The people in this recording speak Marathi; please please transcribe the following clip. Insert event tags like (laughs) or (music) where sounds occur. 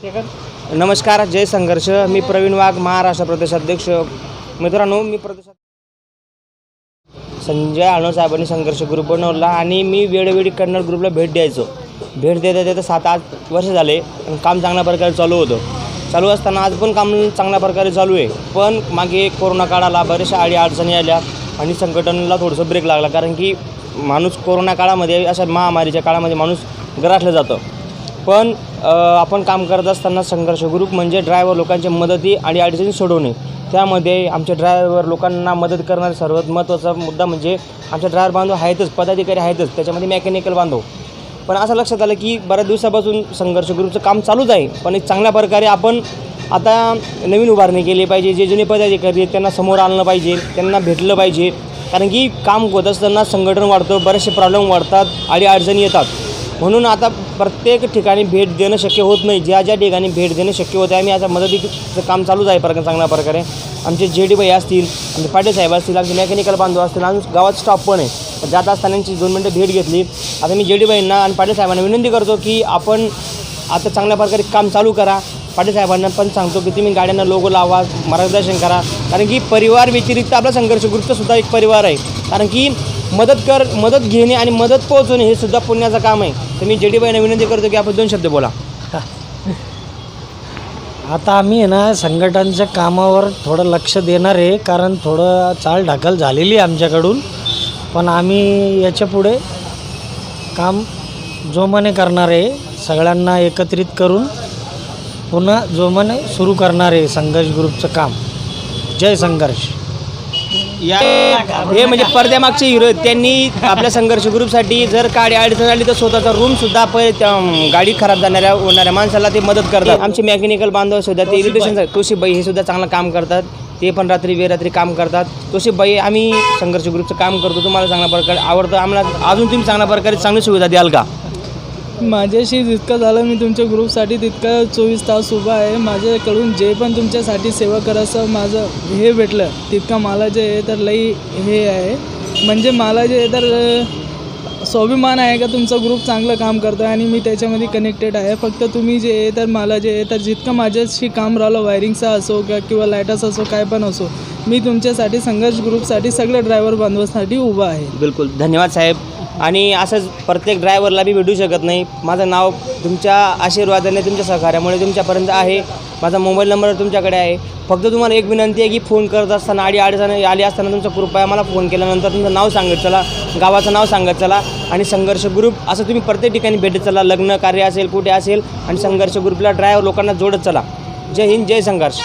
नमस्कार जय संघर्ष. मी प्रवीण वाघ महाराष्ट्र प्रदेशाध्यक्ष मित्रांनो मी प्रदेश संजय आणू साहेबांनी संघर्ष ग्रुप बनवला आणि मी वेळोवेळी कन्नड ग्रुपला भेट द्यायचो. भेट देता देता सात आठ वर्ष झाले काम चांगल्या प्रकारे चालू होतं. चालू असताना आज पण काम चांगल्या प्रकारे चालू आहे. पण मागे कोरोना काळाला बऱ्याचशा अडी अडचणी आल्या आणि संघटनेला थोडंसं ब्रेक लागला. कारण की माणूस कोरोना काळामध्ये अशा महामारीच्या काळामध्ये माणूस गराठलं जातं. पण आपण काम करत असताना संघर्ष ग्रुप म्हणजे ड्रायव्हर लोकांची मदती आणि अडचणी सोडवणे. त्यामध्ये आमच्या ड्रायव्हर लोकांना मदत करणारा सर्वात महत्त्वाचा मुद्दा म्हणजे आमच्या ड्रायव्हर बांधव आहेतच पदाधिकारी आहेतच त्याच्यामध्ये मेकॅनिकल बांधव. पण असं लक्षात आलं की बऱ्याच दिवसापासून संघर्ष ग्रुपचं काम चालूच आहे पण एक चांगल्या प्रकारे आपण आता नवीन उभारणी केली पाहिजे जे जुने पदाधिकारी आहेत त्यांना समोर आणलं पाहिजे त्यांना भेटलं पाहिजे. कारण की काम होत असताना संघटन वाढतं बरेचसे प्रॉब्लेम वाढतात आणि अडचणी येतात. म्हणून आता प्रत्येक ठिकाणी भेट देणं शक्य होत नाही. ज्या ज्या ठिकाणी भेट देणं शक्य होतं आम्ही आता मदतीचं काम चालूच आहे प्रकार चांगल्या प्रकारे. आमचे जे डी भाई असतील आमचे पाटील साहेब असतील आमचे मेकॅनिकल बांधव असतील आणि गावात स्टाफ पण आहे. जात असताना दोन मिनटं भेट घेतली. आता मी जे डी भाईंना आणि पाटील साहेबांना विनंती करतो की आपण आता चांगल्या प्रकारे काम चालू करा. पाटील साहेबांना पण सांगतो की तुम्ही गाड्यांना लोगो लावा मार्गदर्शन करा. कारण की परिवार व्यतिरिक्त आपला संघर्ष ग्रुपचा सुद्धा एक परिवार आहे. कारण की मदत कर मदत घेणे आणि मदत पोहोचवणे हे सुद्धा पुण्याचं काम आहे. तर मी जे विनंती करतो की आपण दोन शब्द बोला. (laughs) आता आम्ही आहे ना संघटनाच्या कामावर थोडं लक्ष देणार आहे कारण थोडं चाल ढकल झालेली आहे आमच्याकडून. पण आम्ही याच्यापुढे काम जोमाने करणार आहे सगळ्यांना एकत्रित करून पुन्हा जोमाने सुरू करणार आहे संघर्ष ग्रुपचं काम. जय संघर्ष. या हे म्हणजे पडद्यामागचे हिरो आहेत. त्यांनी आपल्या संघर्ष ग्रुपसाठी जर गाडी अडचण आली तर स्वतःचा त्या अं, गाडी खराब जाणाऱ्या होणाऱ्या माणसाला ते मदत करतात. आमचे मेकॅनिकल बांधव सुद्धा ते इलेक्ट्रिशियन तुळशीबाई हे सुद्धा चांगलं काम करतात. ते पण रात्री बेरात्री काम करतात. तुळशीबाई आम्ही संघर्ष ग्रुपचं काम करतो. तुम्हाला चांगल्या प्रकारे आवडतं. आम्हाला अजून तुम्ही चांगल्या प्रकारे चांगली सुविधा द्याल का? माझ्याशी जितकं झालं मी तुमच्या ग्रुपसाठी तितकं चोवीस तास उभा आहे. माझ्याकडून जे पण तुमच्यासाठी सेवा करायचं माझं हे भेटलं. तितकं मला जे आहे तर लई हे आहे. म्हणजे मला जे आहे तर स्वाभिमान आहे का तुमचं ग्रुप चांगलं काम करतं आणि मी त्याच्यामध्ये कनेक्टेड आहे. फक्त तुम्ही जे आहे तर मला जे आहे तर जितकं माझ्याशी काम राहिलं वायरिंगचा असो किंवा किंवा लाईटाचा असो काय पण असो मी तुमच्यासाठी संघर्ष ग्रुपसाठी सगळ्या ड्रायव्हर बांधवासाठी उभा आहे. बिलकुल. धन्यवाद साहेब. आणि असंच प्रत्येक ड्रायव्हरला मी भेटू शकत नाही. माझं नाव तुमच्या आशीर्वादाने तुमच्या सहकार्यामुळे तुमच्यापर्यंत आहे. माझा मोबाईल नंबर तुमच्याकडे आहे. फक्त तुम्हाला एक विनंती आहे की फोन करत असताना आडी अडचण आली असताना तुमचा कृपया मला फोन केल्यानंतर तुमचं नाव सांगत चला गावाचं नाव सांगत चला आणि संघर्ष ग्रुप असं तुम्ही प्रत्येक ठिकाणी भेटत चला. लग्न कार्य असेल कुठे असेल आणि संघर्ष ग्रुपला ड्रायव्हर लोकांना जोडत चला. जय हिंद जय संघर्ष.